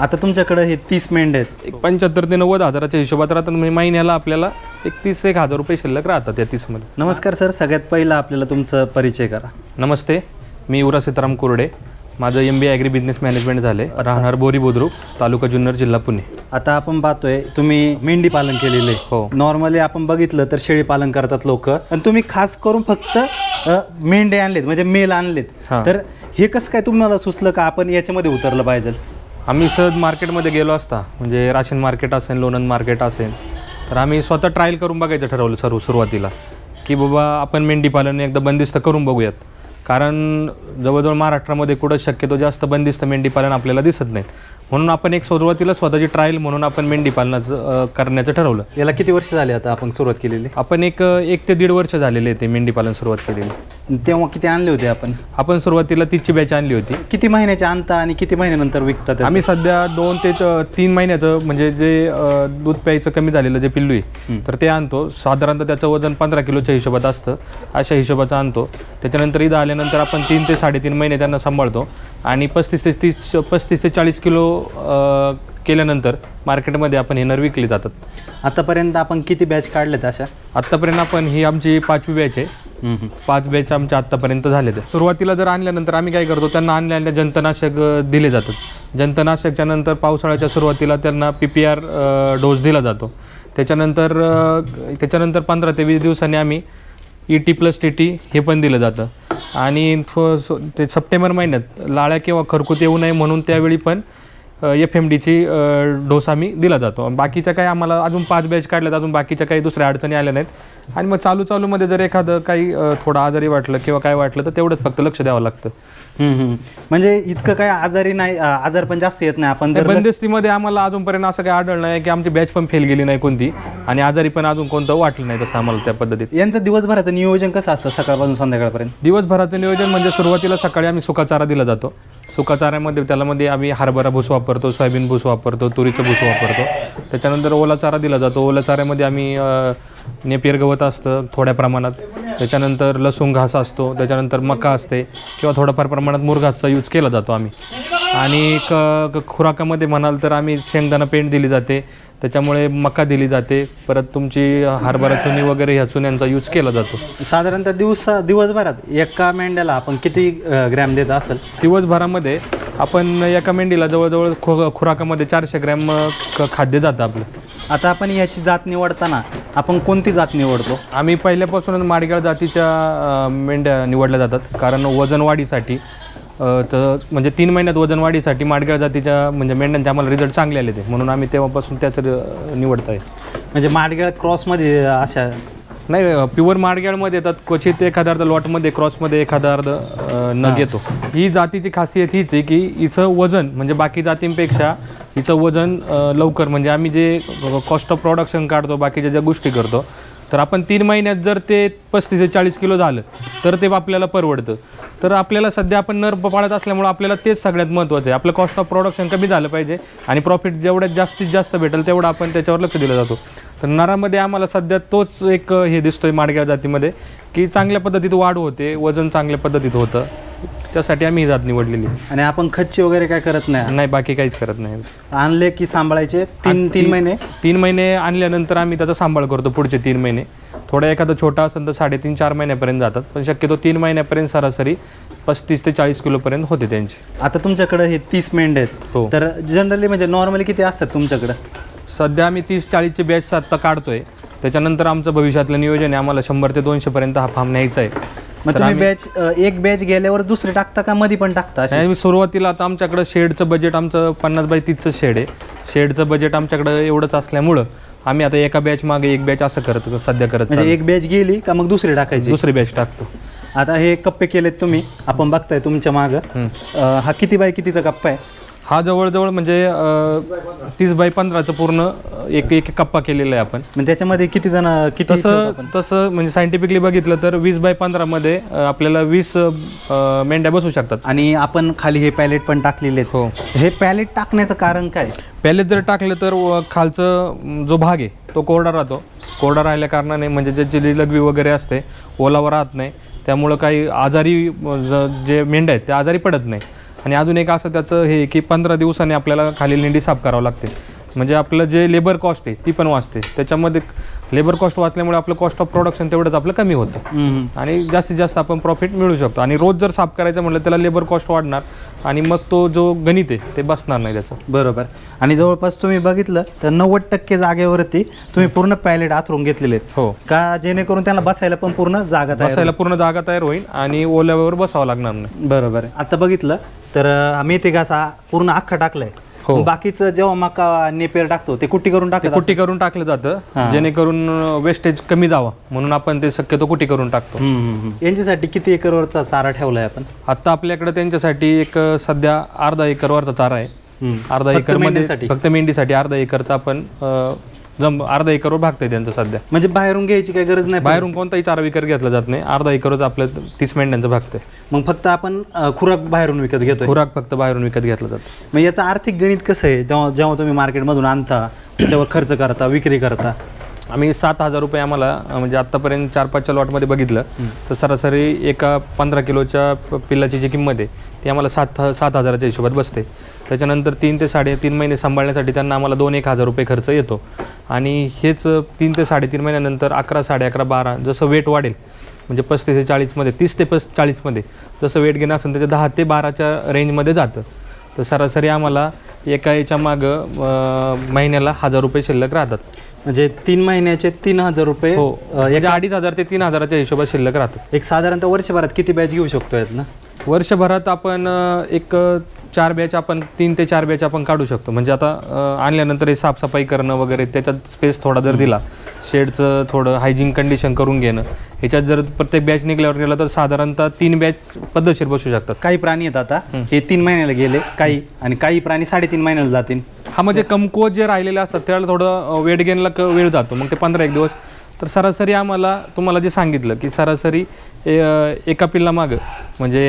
आता तुमच्याकडे हे तीस मेंढ आहेत. एक पंच्याहत्तर ते नव्वद हजाराच्या हिशोबात राहतात. म्हणजे महिन्याला आपल्याला एक तीस एक हजार रुपये शिल्लक राहतात त्या तीसमध्ये. नमस्कार सर सगळ्यात पहिला आपल्याला तुमचं परिचय करा. नमस्ते मी युवराज सीताराम कुरडे. माझं M B agri business management झाले. राहणार बोरी बुद्रुक तालुका जुन्नर जिल्हा पुणे. आता आपण पाहतोय तुम्ही मेंढी पालन केलेले. हो. नॉर्मली आपण बघितलं तर शेळी पालन करतात लोक. आणि तुम्ही खास करून फक्त अ, मेंढे आणलेत म्हणजे मेल आणलेत. हां. तर हे कसं काय तुम्हाला सुचलं का? आपण याच्यामध्ये उतरलं पाहिजे. आम्ही सहज मार्केटमध्ये गेलो असता म्हणजे राशन मार्केट असेल लोणंद मार्केट असेल तर आम्ही स्वतः ट्रायल करून बघायचं ठरवलं सर्व सुरुवातीला की बाबा आपण मेंढीपालन एकदा बंदिस्त करून बघूयात. कारण जवळजवळ महाराष्ट्रामध्ये कुठं शक्यतो जास्त बंदिस्त मेंढी पालन आपल्याला दिसत नाहीत. म्हणून आपण एक सुरुवातीला स्वतःची ट्रायल म्हणून आपण मेंढी पालनाचं अं, करण्याचं ठरवलं. याला किती वर्ष झाले आता आपण सुरुवात केलेली? आपण एक एक ते दीड वर्ष झालेले ते मेंढी पालन सुरुवात केलेली. तेव्हा किती आणले होते आपण? आपण सुरुवातीला तीसची बॅच आणली होती. किती महिन्याचे आणता आणि किती महिन्यानंतर विकता त्याचं? आम्ही सध्या दोन ते तीन महिन्याचं म्हणजे जे दूध प्यायचं कमी झालेलं जे पिल्लू आहे तर ते आणतो. साधारणतः त्याचं वजन पंधरा किलोच्या हिशोबात असतं. अशा हिशोबाचं आणतो. त्याच्यानंतर इथं आल्यानंतर आपण तीन ते साडेतीन महिने त्यांना सांभाळतो. आणि पस्तीस ते तीस पस्तीस ते चाळीस किलो केल्यानंतर मार्केटमध्ये आपण हे नर विकले जातात. आतापर्यंत आपण किती बॅच काढलेत अशा? आत्तापर्यंत आपण ही आमची पाचवी बॅच आहे. पाच बॅच आमच्या आत्तापर्यंत झाले सुरुवातीला जर आणल्यानंतर आम्ही काय करतो त्यांना आणल्या आणल्या जंतनाशक दिले जातात. जंतनाशकच्या नंतर पावसाळ्याच्या सुरुवातीला त्यांना पी पी आर डोस दिला जातो. त्याच्यानंतर त्याच्यानंतर पंधरा ते वीस दिवसांनी आम्ही E T plus T T हे पण दिलं जातं. आणि फ- ते सप्टेंबर महिन्यात लाळ्या किंवा खरकूत येऊ नये म्हणून त्यावेळी पण एफ एम डीची डोस आम्ही दिला जातो. बाकीच्या काही आम्हाला अजून पाच बॅच काढल्यात अजून बाकीच्या काही दुसऱ्या अडचणी आल्या नाहीत. आणि मग चालू चालूमध्ये जर एखादं काही थोडं आजारी वाटलं किंवा काय वाटलं तर तेवढंच फक्त लक्ष द्यावं लागतं. म्हणजे इतकं काय आजारी नाही आजार पण जास्त येत नाही आपण बंदिस्तीमध्ये आम्हाला अजूनपर्यंत असं काही आढळलं नाही की आमची बॅच पण फेल गेली नाही कोणती. आणि आजारी पण अजून कोणतं वाटलं नाही तसं आम्हाला त्या पद्धतीत. यांचं दिवसभराचं नियोजन कसं असतं सकाळपासून संध्याकाळपर्यंत? दिवसभराचं नियोजन म्हणजे सुरुवातीला सकाळी आम्ही सुकाचारा दिला जातो. सुकाचाऱ्यामध्ये त्याला मध्ये आम्ही हरभरा भूस वापरतो सोयाबीन भूस वापरतो तुरीचं भूस वापरतो. त्याच्यानंतर ओला चारा दिला जातो. ओला चाऱ्यामध्ये आम्ही नेपियर गवत असतं थोड्या प्रमाणात. त्याच्यानंतर लसूण घास असतो त्याच्यानंतर मका असते किंवा थोड्याफार प्रमाणात मुरघासचा यूज केला जातो आम्ही. आणि क क- खुराकामध्ये म्हणाल तर आम्ही शेंगदाणा पेंट दिली जाते त्याच्यामुळे मका दिली जाते परत तुमची हरभरा चुनी वगैरे ह्या चुन्यांचा यूज केला जातो. साधारणतः दिवसा दिवसभरात एका मेंढ्याला आपण किती अ, ग्रॅम देत असेल? दिवसभरामध्ये आपण एका मेंढीला जवळजवळ खु खुराकामध्ये चारशे ग्रॅम अ, क- खाद्य जातं आपलं. आता आपण याची जात निवडताना आपण कोणती जात निवडतो? आम्ही पहिल्यापासूनच माडगाळ जातीच्या अ, मेंढ्या निवडल्या जातात. कारण वजन वाढीसाठी अ, तर म्हणजे तीन महिन्यात वजन वाढीसाठी माडगाळ जातीच्या म्हणजे मेंढ्यांचे आम्हाला रिझल्ट चांगले आले ते म्हणून आम्ही तेव्हापासून त्याच निवडत आहे म्हणजे माडगेळ क्रॉसमध्ये अशा नाही प्युअर माडगाळमध्ये येतात. क्वचित एखादा अर्ध लॉटमध्ये क्रॉसमध्ये एखादा अर्ध नग येतो. ही जातीची खासियत हीच आहे की हिचं वजन म्हणजे बाकी जातींपेक्षा हिचं वजन लवकर म्हणजे आम्ही जे कॉस्ट ऑफ प्रोडक्शन काढतो बाकीच्या ज्या गोष्टी करतो तर आपण तीन महिन्यात जर ते पस्तीस ते चाळीस किलो झालं तर ते आपल्याला परवडतं. तर आपल्याला सध्या आपण नर पाळत असल्यामुळं आपल्याला तेच सगळ्यात महत्त्वाचं आहे. आपलं कॉस्ट ऑफ प्रोडक्शन कमी झालं पाहिजे आणि प्रॉफिट जेवढ्यात जास्तीत जास्त भेटेल तेवढं आपण त्याच्यावर लक्ष दिलं जातो. तर नरामध्ये आम्हाला सध्या तोच एक हे दिसतोय माडग्या जातीमध्ये की चांगल्या पद्धतीत वाढ होते वजन चांगल्या पद्धतीत होतं. त्यासाठी आम्ही ही जात निवडलेली आणि आपण खच्ची वगैरे काय करत नाही? नाही बाकी काहीच करत नाही. आणले की सांभाळायचे? तीन तीन महिने? तीन महिने आणल्यानंतर आम्ही त्याचा सांभाळ करतो पुढचे तीन महिने. थोडा एखादा छोटा असेल तर साडेतीन चार महिन्यापर्यंत जातात. पण शक्यतो तीन महिन्यापर्यंत सरासरी पस्तीस ते चाळीस किलोपर्यंत होते त्यांची. आता तुमच्याकडे हे तीस मेंढे हो. आहेत तर जनरली म्हणजे नॉर्मली किती असतात तुमच्याकडं? सध्या आम्ही तीस चाळीसचे बॅच आत्ता काढतोय. त्याच्यानंतर आमचं भविष्यातलं नियोजन आहे. आम्हाला शंभर ते दोनशेपर्यंत हा फार्म न्यायचा आहे. मग तुम्ही बॅच एक बॅच गेल्यावर दुसरे टाकता का? मध्ये पण टाकता सुरुवातीला आता आमच्याकडं शेडचं बजेट आमचं पन्नास बाय तीसचं शेड आहे. शेडचं बजेट आमच्याकडं एवढंच असल्यामुळं आम्ही आता एका बॅच मागे एक बॅच असं करत सध्या करत म्हणजे एक बॅच गेली का मग दुसरी टाकायची? दुसरी बॅच टाकतो. आता हे कप्पे केलेत तुम्ही. आपण बघताय तुमच्या मागं. हा किती बाय कितीचा कप्पा आहे? हा जवळजवळ म्हणजे तीस बाय पंधराचं पूर्ण एक एक कप्पा केलेला आहे आपण. म्हणजे त्याच्यामध्ये किती जण किती तसं तसं म्हणजे सायंटिफिकली बघितलं तर वीस बाय पंधरामध्ये अं, आपल्याला वीस अं, मेंढ्या बसू शकतात. आणि आपण खाली हे पॅलेट पण टाकलेले आहेत. हो. हे पॅलेट टाकण्याचं कारण काय? पॅलेट जर टाकलं तर व खालचं जो भाग आहे तो कोरडा राहतो. कोरडा राहिल्या कारणाने म्हणजे ज्याची लघवी वगैरे असते ओलावा राहत नाही. त्यामुळं काही आजारी जे मेंढ्या आहेत त्या आजारी पडत नाही. आणि अजून एक असं त्याचं हे की पंधरा दिवसांनी आपल्याला खाली लेंडी साफ करावं लागते. म्हणजे आपलं जे लेबर कॉस्ट आहे ती पण वाचते. त्याच्यामध्ये लेबर कॉस्ट वाचल्यामुळे आपलं कॉस्ट ऑफ प्रोडक्शन तेवढंच आपलं कमी होतं. आणि जास्तीत जास्त आपण प्रॉफिट मिळू शकतो. आणि रोज जर साफ करायचं म्हटलं त्याला लेबर कॉस्ट वाढणार आणि मग तो जो गणित आहे ते बसणार नाही त्याचं. बरोबर. आणि जवळपास तुम्ही बघितलं तर नव्वद टक्के जागेवरती तुम्ही पूर्ण पॅलेट आथरून घेतलेले आहेत. हो. का जेणेकरून त्यांना बसायला पण पूर्ण जागा तयार बसायला पूर्ण जागा तयार होईल आणि ओल्यावर बसावं लागणार नाही. बरोबर आहे. आता बघितलं तर अं, मेथी घास हा पूर्ण अख्खा टाकलाय हो. मग बाकीचं जेव्हा मका नेपेर टाकतो ते कुट्टी करून ते टाकतात कुट्टी करून टाकलं जातं जेणेकरून वेस्टेज कमी जावं म्हणून आपण ते शक्यतो कुट्टी करून टाकतो. यांच्यासाठी किती एकरवरचा चारा ठेवलाय आपण आता आपल्याकडे त्यांच्यासाठी एक अ, सध्या अर्धा एकरवरचा चारा आहे. अर्धा फक्त एकरमध्ये मेंढ्यांसाठी? फक्त मेंढीसाठी अर्धा एकरचा आपण अ, जम अर्धा एकरवर भागतंय त्यांचं सध्या. म्हणजे बाहेरून घ्यायची काही गरज नाही बाहेरून कोणताही चारा विकत घेतला जात नाही. अर्धा एकरच आपलं तीस मेंढ्यांचं भागतंय. मग फक्त आपण अं, खुराक बाहेरून विकत घेतोय. खुराक फक्त बाहेरून विकत घेतला जातो. मग याचं आर्थिक गणित कसं आहे? जेव्हा जेव्हा तुम्ही मार्केटमधून आणता त्याच्यावर खर्च करता विक्री करता. आम्ही सात हजार रुपये आम्हाला अ, म्हणजे आत्तापर्यंत चार पाचच्या लॉटमध्ये बघितलं तर सरासरी एका पंधरा किलोच्या प- पिल्लाची जी किंमत आहे ती आम्हाला सात सात हजाराच्या हिशोबात बसते. त्याच्यानंतर तीन ते साडेतीन महिने सांभाळण्यासाठी त्यांना आम्हाला दोन एक हजार रुपये खर्च येतो. आणि हेच तीन ते साडेतीन महिन्यानंतर अकरा साडे अकरा बारा जसं वेट वाढेल म्हणजे पस्तीस ते चाळीसमध्ये तीस ते पस चाळीसमध्ये जसं वेट घेणं असेल त्याच्या दहा ते बाराच्या रेंजमध्ये जातं. तर सरासरी आम्हाला एका याच्या मागं महिन्याला हजार रुपये शिल्लक राहतात. म्हणजे तीन महिन्याचे तीन हजार रुपये हो. अं, म्हणजे अडीच हजार ते तीन हजाराच्या हिशोबात शिल्लक राहतं. एक साधारणतः वर्षभरात किती बॅच घेऊ शकतो यात ना वर्षभरात आपण एक चार बॅच आपण तीन ते चार बॅच आपण काढू शकतो. म्हणजे आता आणल्यानंतर हे साफसफाई करणं वगैरे त्याच्यात स्पेस थोडा जर दिला शेडचं थोडं हायजीन कंडिशन करून घेणं ह्याच्यात जर प्रत्येक बॅच निघल्यावर गेला तर साधारणतः तीन बॅच पद्धतशीर बसू शकतात. काही प्राणी आहेत आता हे तीन महिन्याला गेले काही आणि काही प्राणी साडेतीन महिन्याला जातील. हा म्हणजे कमकुवत जे राहिलेले असतात त्याला थोडं वेट गेनला वेळ जातो. मग ते पंधरा एक दिवस तर सरासरी आम्हाला तुम्हाला जे सांगितलं की सरासरी ए, एका पिल्ला मागं म्हणजे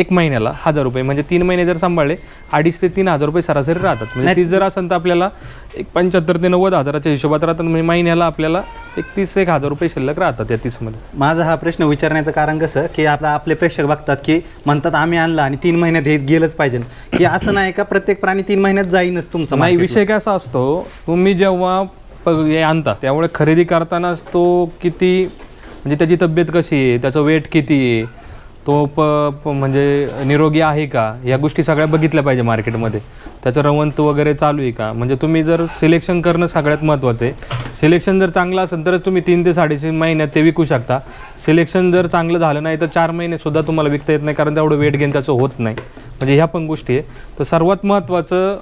एक महिन्याला हजार रुपये म्हणजे तीन महिने जर सांभाळले अडीच ते तीन हजार रुपये सरासरी राहतात. म्हणजे तीस जर असेल तर आपल्याला एक पंच्याहत्तर ते नव्वद हजाराच्या हिशोबात राहतात म्हणजे महिन्याला आपल्याला एक तीस एक हजार रुपये शिल्लक राहतात या तीसमध्ये. माझा हा प्रश्न विचारण्याचं कारण कसं की आता आपले प्रेक्षक बघतात की म्हणतात आम्ही आणलं आणि तीन महिन्यात हे गेलंच पाहिजे. की असं नाही का प्रत्येक प्राणी तीन महिन्यात जाईनच तुमचं नाही. विषय कसा असतो तुम्ही जेव्हा हे आणता. त्यामुळे खरेदी करतानाच तो किती म्हणजे त्याची तब्येत कशी आहे त्याचं वेट किती आहे तो प प- म्हणजे निरोगी आहे का? या गोष्टी सगळ्या बघितल्या पाहिजे मार्केटमध्ये. त्याचं रवंत वगैरे चालू आहे का? म्हणजे तुम्ही जर सिलेक्शन करणं सगळ्यात महत्त्वाचं आहे. सिलेक्शन जर चांगलं असेल तरच तुम्ही तीन ते साडेतीन महिन्यात ते विकू शकता. सिलेक्शन जर चांगलं झालं नाही तर चार महिनेसुद्धा तुम्हाला विकता येत नाही कारण तेवढं वेट गेन त्याचं होत नाही. म्हणजे ह्या पण गोष्टी आहे. तर सर्वात महत्त्वाचं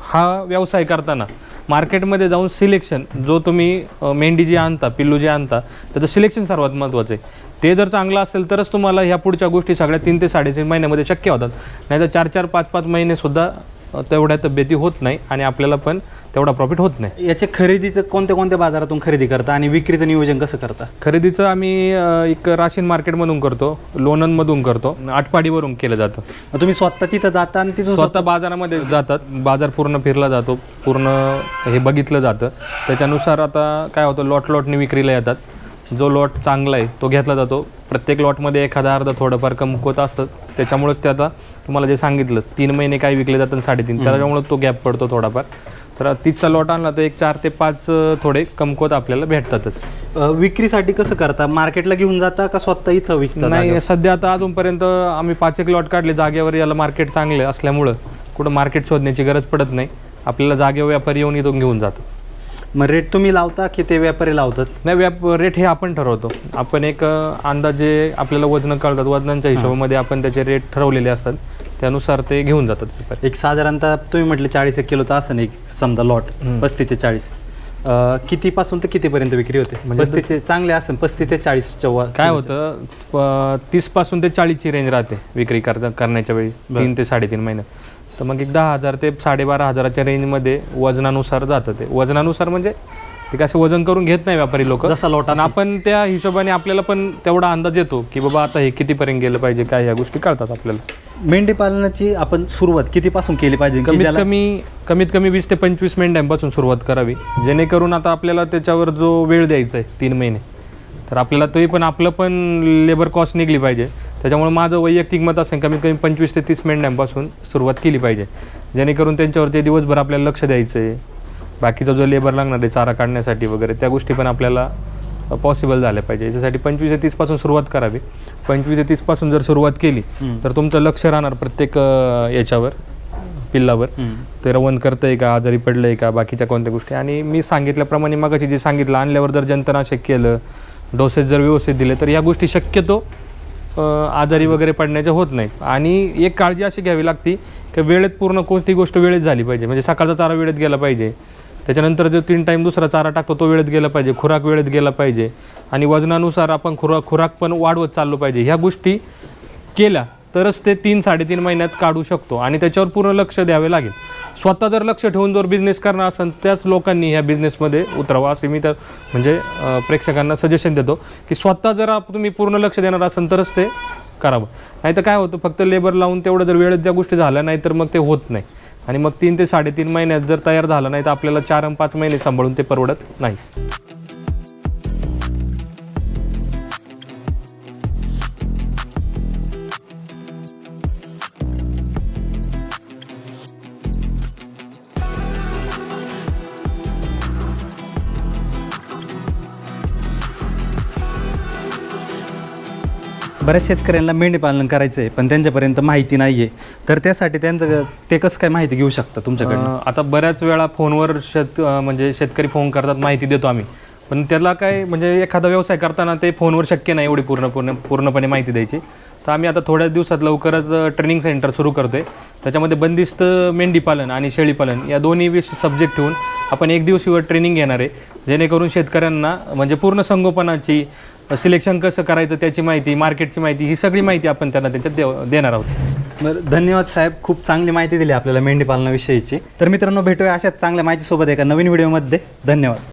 हा व्यवसाय करताना मार्केटमध्ये जाऊन सिलेक्शन जो तुम्ही मेंढी जी आणता पिल्लू जे आणता त्याचं सिलेक्शन सर्वात महत्त्वाचं आहे. ते जर चांगलं असेल तरच तुम्हाला ह्या पुढच्या गोष्टी सगळ्या तीन ते साडेतीन महिन्यामध्ये शक्य होतात. नाही तर चार चार पाच पाच महिनेसुद्धा तेवढ्या तब्येती होत नाही आणि आपल्याला पण तेवढा प्रॉफिट होत नाही. याच्या खरेदीचं कोणत्या कोणत्या बाजारातून खरेदी करता आणि विक्रीचं नियोजन कसं करता? खरेदीचं आम्ही अ, एक राशीन मार्केटमधून करतो लोणंदमधून करतो आटपाडीवरून केलं जातं. मग तुम्ही स्वतः तिथं जाता आणि तिथं स्वतः बाजारामध्ये जातात बाजार पूर्ण फिरला जातो पूर्ण हे बघितलं जातं. त्याच्यानुसार आता काय होतं लॉट लॉटने विक्रीला येतात. जो लॉट चांगला आहे तो घेतला जातो. प्रत्येक लॉटमध्ये एखादा अर्धा थोडंफार कमकुवत असतं. त्याच्यामुळेच ते आता तुम्हाला जे सांगितलं तीन महिने काय विकले जातात साडेतीन. त्याच्यामुळे तो गॅप पडतो थोडाफार. तर तीसचा लॉट आणला तर एक चार ते पाच थोडे कमकुवत आपल्याला भेटतातच. विक्रीसाठी कसं करता? मार्केटला घेऊन जाता का स्वतः इथं विकता नाही सध्या आता अजूनपर्यंत आम्ही पाच एक लॉट काढले. जागेवर याला मार्केट चांगलं असल्यामुळं. कुठं मार्केट शोधण्याची गरज पडत नाही. आपल्याला जागेवर व्यापारी येऊन इथून घेऊन जातो मग रेट तुम्ही लावता की ते व्यापारी लावतात? नाही व्याप रेट हे आपण ठरवतो. आपण एक अ, अंदाजे आपल्याला वजन कळतात वजनांच्या हिशोबामध्ये आपण त्याचे रेट ठरवलेले असतात. त्यानुसार ते घेऊन जातात व्यापारी. एक साधारणतः तुम्ही म्हटले चाळीस एक किलोचा असं एक समजा लॉट पस्तीस ते चाळीस. अ, कितीपासून ते कितीपर्यंत विक्री होते? म्हणजे पस्तीस ते चांगले असेल पस्तीस ते वर काय होतं तीसपासून ते चाळीसची रेंज राहते विक्री करता करण्याच्या वेळी तीन ते साडेतीन महिन्यात तर मग एक दहा हजार ते साडेबारा हजाराच्या रेंजमध्ये वजनानुसार जातं ते. वजनानुसार म्हणजे ते काय असं वजन करून घेत नाही व्यापारी लोक. जसा लॉट पण आपण त्या हिशोबाने आपल्याला पण तेवढा अंदाज येतो की बाबा आता हे कितीपर्यंत गेलं पाहिजे काय ह्या गोष्टी कळतात आपल्याला. मेंढी पालनाची आपण सुरुवात कितीपासून केली पाहिजे? कमीत कमी कमीत कमी वीस ते पंचवीस मेंढ्यांपासून सुरुवात करावी. जेणेकरून आता आपल्याला त्याच्यावर जो वेळ द्यायचा आहे तीन महिने. तर आपल्याला तरी पण आपलं पण लेबर कॉस्ट निघली पाहिजे. त्याच्यामुळे माझं वैयक्तिक मत असेल कमीत कमी पंचवीस ते तीस मेंढ्यांपासून सुरुवात केली पाहिजे. जेणेकरून त्यांच्यावरती दिवसभर आपल्याला लक्ष द्यायचं आहे बाकीचा जो लेबर लागणार आहे चारा काढण्यासाठी वगैरे त्या गोष्टी पण आपल्याला पॉसिबल झाल्या पाहिजे. याच्यासाठी पंचवीस ते तीसपासून सुरुवात करावी. पंचवीस ते तीसपासून जर सुरुवात केली तर तुमचं लक्ष राहणार प्रत्येक याच्यावर पिल्लावर. ते रवण करतंय का आजारी पडलंय का बाकीच्या कोणत्या गोष्टी. आणि मी सांगितल्याप्रमाणे मगाशी जे सांगितलं आणल्यावर जर जंतनाशक केलं डोसेस जर व्यवस्थित दिले तर या गोष्टी शक्यतो आजारी वगैरे पडण्याच्या होत नाहीत. आणि एक काळजी अशी घ्यावी लागती की वेळेत पूर्ण कोणती गोष्ट वेळेत झाली पाहिजे. म्हणजे सकाळचा चारा वेळेत गेला पाहिजे. त्याच्यानंतर जो तीन टाईम दुसरा चारा टाकतो तो वेळेत गेला पाहिजे. खुराक वेळेत गेला पाहिजे. आणि वजनानुसार आपण खुराक खुराक पण वाढवत चाललो पाहिजे. ह्या गोष्टी केल्या. तरच ते तीन साडेतीन महिन्यात काढू शकतो आणि त्याच्यावर पूर्ण लक्ष द्यावे लागेल. स्वतः जर लक्ष ठेवून जर बिझनेस करणार असेल त्याच लोकांनी ह्या बिझनेसमध्ये उतरावं असे मी तर म्हणजे प्रेक्षकांना सजेशन देतो. की स्वतः जर आप- तुम्ही पूर्ण लक्ष देणार असाल तरच ते करावं. नाही तर काय होतं फक्त लेबर लावून तेवढं जर वेळेत ज्या गोष्टी झाल्या नाही तर मग ते होत नाही. आणि मग तीन ते साडेतीन महिन्यात जर तयार झालं नाही तर आपल्याला चार आणि पाच महिने सांभाळून ते परवडत नाही. बऱ्याच शेतकऱ्यांना मेंढी पालन करायचं आहे पण त्यांच्यापर्यंत माहिती नाही आहे तर त्यासाठी त्यांचं ते कसं काय माहिती घेऊ शकता तुमच्याकडनं? अं, आता बऱ्याच वेळा फोनवर शेत अं, म्हणजे शेतकरी फोन करतात माहिती देतो आम्ही. पण त्याला काय म्हणजे एखादा व्यवसाय करताना ते फोनवर शक्य नाही एवढी पूर्ण पूर्ण पूर्णपणे माहिती द्यायची. तर आम्ही आता थोड्याच दिवसात लवकरच ट्रेनिंग सेंटर सुरू करतोय. त्याच्यामध्ये बंदिस्त मेंढीपालन आणि शेळीपालन या दोन्ही विष सब्जेक्ट ठेवून आपण एक दिवसीवर ट्रेनिंग घेणार आहे. जेणेकरून शेतकऱ्यांना म्हणजे पूर्ण संगोपनाची सिलेक्शन कसं करायचं त्याची माहिती मार्केटची माहिती ही सगळी माहिती आपण त्यांना त्याच्यात देव- देणार आहोत. बरं धन्यवाद साहेब. खूप चांगली माहिती दिली आपल्याला मेंढीपालनाविषयीची. तर मित्रांनो भेटूया अशाच चांगल्या माहितीसोबत एका नवीन व्हिडिओमध्ये धन्यवाद.